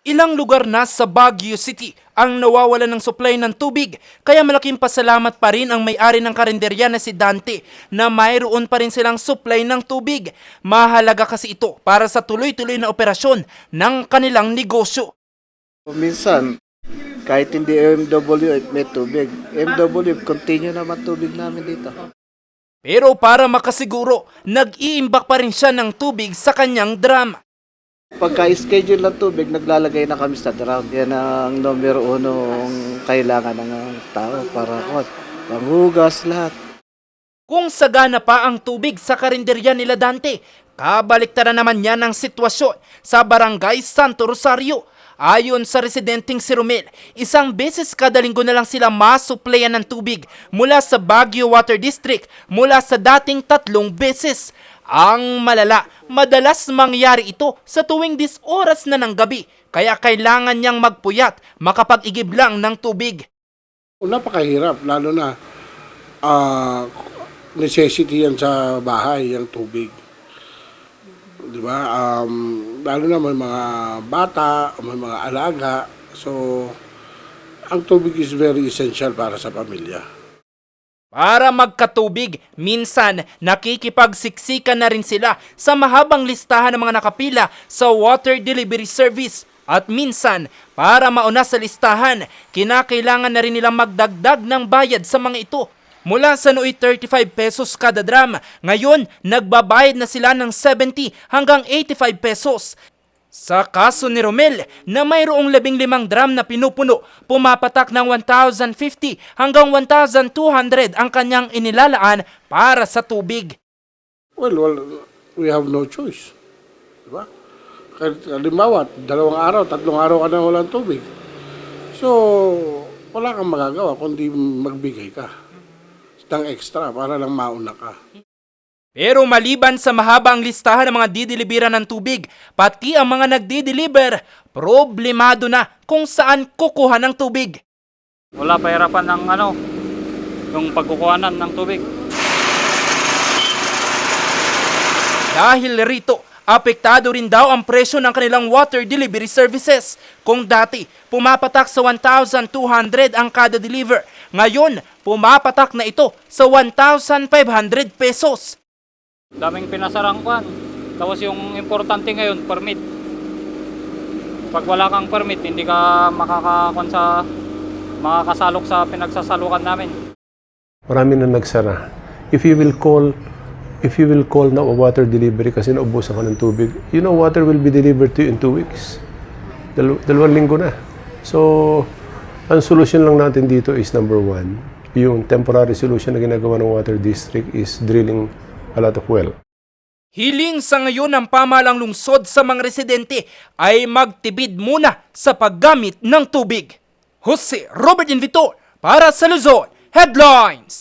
Ilang lugar na sa Baguio City ang nawawala ng supply ng tubig kaya malaking pasalamat pa rin ang may-ari ng karinderya na si Dante na mayroon pa rin silang supply ng tubig. Mahalaga kasi ito para sa tuloy-tuloy na operasyon ng kanilang negosyo. Minsan, kahit hindi MW, may tubig. MW, continue naman tubig namin dito. Pero para makasiguro, nag-iimbak pa rin siya ng tubig sa kanyang drum. Pagka-schedule ng tubig, naglalagay na kami sa drum. Yan ang numero unong kailangan ng tao para kot. Panghugas lahat. Kung sagana pa ang tubig sa karinderya nila Dante, kabaliktaran naman yan ang sitwasyon sa barangay Santo Rosario. Ayon sa residenteng si Romel, isang beses kada linggo na lang sila masuplayan ng tubig mula sa Baguio Water District mula sa dating tatlong beses. Ang malala, madalas mangyari ito sa tuwing dis oras na ng gabi kaya kailangan niyang magpuyat makapag-igib lang ng tubig. Napakahirap, lalo na ah, necessity yan sa bahay, yung tubig. Di ba? Um, lalo na may mga bata, may mga alaga. So, ang tubig is very essential para sa pamilya. Para magkatubig, minsan nakikipagsiksikan na rin sila sa mahabang listahan ng mga nakapila sa water delivery service. At minsan, para mauna sa listahan, kinakailangan na rin nilang magdagdag ng bayad sa mga ito. Mula sa nooy 35 pesos kada drum, ngayon nagbabayad na sila ng 70 hanggang 85 pesos. Sa kaso ni Romel na mayroong labing limang drum na pinupuno, pumapatak ng 1,050 hanggang 1,200 ang kanyang inilalaan para sa tubig. Well, well, we have no choice. Di ba? Kahit halimbawa, dalawang araw, tatlong araw ka na walang tubig. So, wala kang magagawa kundi magbigay ka ng extra para lang mauna ka. Pero maliban sa mahabang listahan ng mga dideliveran ng tubig, pati ang mga nagdi-deliver, problemado na kung saan kukuha ng tubig. Wala pahirapan ng ano, yung pagkukuhanan ng tubig. Dahil rito, apektado rin daw ang presyo ng kanilang water delivery services. Kung dati, pumapatak sa 1,200 ang kada deliver, ngayon, pumapatak na ito sa 1,500 pesos. Daming pinasarang kwan. Tapos yung importante ngayon, permit. Pag wala kang permit, hindi ka makakakon sa makakasalok sa pinagsasalukan namin. Marami na nagsara. If you will call if you will call now a water delivery kasi naubusan ka ng tubig, you know water will be delivered to you in two weeks. Dal- dalawang linggo na. So, ang solusyon lang natin dito is number one, yung temporary solution na ginagawa ng water district is drilling a lot of well. Hiling sa ngayon ng pamalang lungsod sa mga residente ay magtibid muna sa paggamit ng tubig. Jose Robert Invitor para sa Luzon Headlines.